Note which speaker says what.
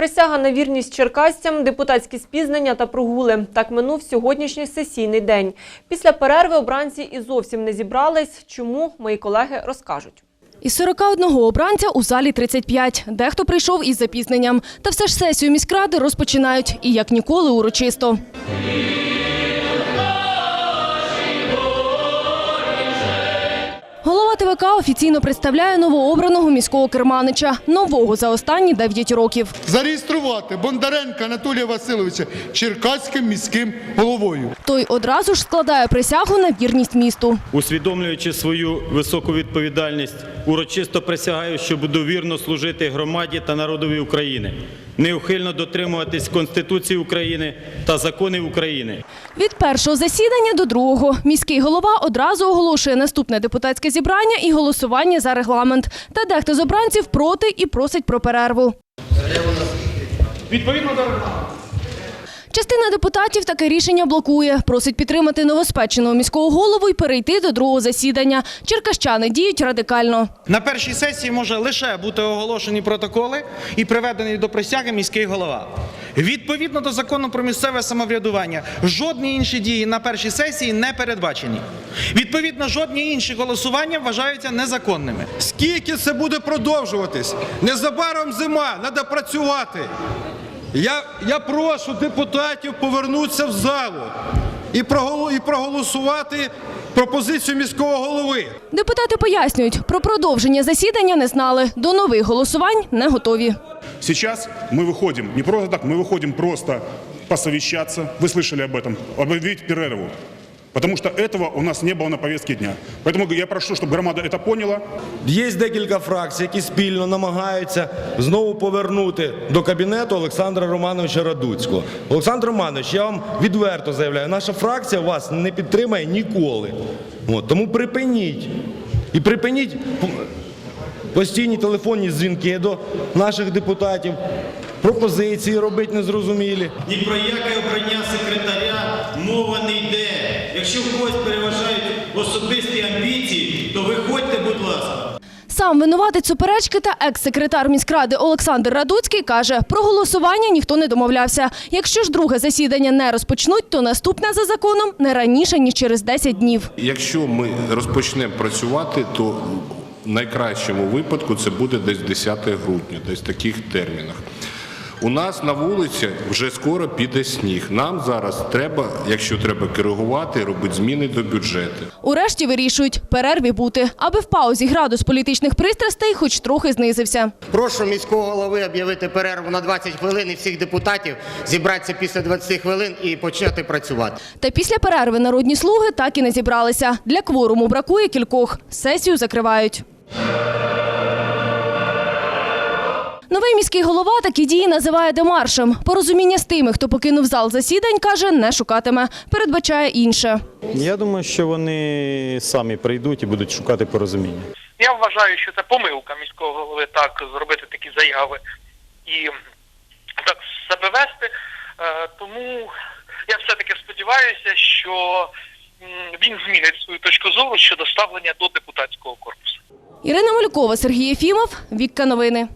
Speaker 1: Присяга на вірність черкасцям, депутатські спізнення та прогули. Так минув сьогоднішній сесійний день. Після перерви обранці і зовсім не зібрались. Чому мої колеги розкажуть. Із 41 обранця у залі 35. Дехто прийшов із запізненням. Та все ж сесію міськради розпочинають. І як ніколи урочисто. ТВК офіційно представляє новообраного міського керманича. Нового за останні 9 років.
Speaker 2: зареєструвати Бондаренка Анатолія Васильовича Черкаським міським головою.
Speaker 1: Той одразу ж складає присягу на вірність місту.
Speaker 3: Усвідомлюючи свою високу відповідальність, урочисто присягаю, що буду вірно служити громаді та народові України, неухильно дотримуватись Конституції України та законів України.
Speaker 1: Від першого засідання до другого міський голова одразу оголошує наступне депутатське зібрання і голосування за регламент. Та дехто з обранців проти і просить про перерву.
Speaker 4: Відповідно до
Speaker 1: Частина депутатів таке рішення блокує. Просить підтримати новоспеченого міського голову і перейти до другого засідання. Черкащани діють радикально.
Speaker 4: на першій сесії може лише бути оголошені протоколи і приведений до присяги міський голова. Відповідно до закону про місцеве самоврядування, жодні інші дії на першій сесії не передбачені. Відповідно, жодні інші голосування вважаються незаконними.
Speaker 5: Скільки це буде продовжуватись? Незабаром зима, треба працювати. Я, я прошу депутатів повернутися в залу і, проголо- і проголосувати пропозицію міського голови.
Speaker 1: Депутати пояснюють, про продовження засідання не знали. До нових голосувань не готові.
Speaker 6: Сейчас мы выходим, не просто так, мы выходим просто посовещаться. Вы слышали об этом, объявить перерыву. Потому что этого у нас не было на повестке дня. Поэтому я прошу, чтобы громада это поняла.
Speaker 7: Є декілька фракцій, які спільно намагаються знову повернути до кабінету Олександра Романовича Радуцького. Олександр Романович, я вам відверто заявляю, наша фракція вас не підтримає ніколи. От, тому припиніть. І припиніть п- постійні телефонні дзвінки до наших депутатів, пропозиції робити незрозумілі.
Speaker 3: Ні про яке обрання секретаря мова не йде. Якщо в когось переважають особисті амбіції, то виходьте, будь ласка.
Speaker 1: Сам винуватець суперечки та екс-секретар міськради Олександр Радуцький каже, про голосування ніхто не домовлявся. Якщо ж друге засідання не розпочнуть, то наступне за законом не раніше ніж через 10 днів.
Speaker 8: Якщо ми розпочнемо працювати, то в найкращому випадку це буде десь 10 грудня, десь в таких термінах. У нас на вулиці вже скоро піде сніг. Нам зараз треба, якщо треба коригувати, робити зміни до бюджету.
Speaker 1: Урешті вирішують перерві бути, аби в паузі градус політичних пристрастей хоч трохи знизився.
Speaker 9: Прошу міського голови об'явити перерву на 20 хвилин і всіх депутатів зібратися після 20 хвилин і почати працювати.
Speaker 1: Та після перерви народні слуги так і не зібралися. Для кворуму бракує кількох. Сесію закривають. Новий міський голова такі дії називає демаршем. Порозуміння з тими, хто покинув зал засідань, каже, не шукатиме. Передбачає інше.
Speaker 10: Я думаю, що вони самі прийдуть і будуть шукати порозуміння.
Speaker 11: Я вважаю, що це помилка міського голови так зробити такі заяви і так себе вести. Е, Тому я все-таки сподіваюся, що він змінить свою точку зору щодо ставлення до депутатського корпусу.
Speaker 1: Ірина Малюкова, Сергій Єфімов, Вікка Новини.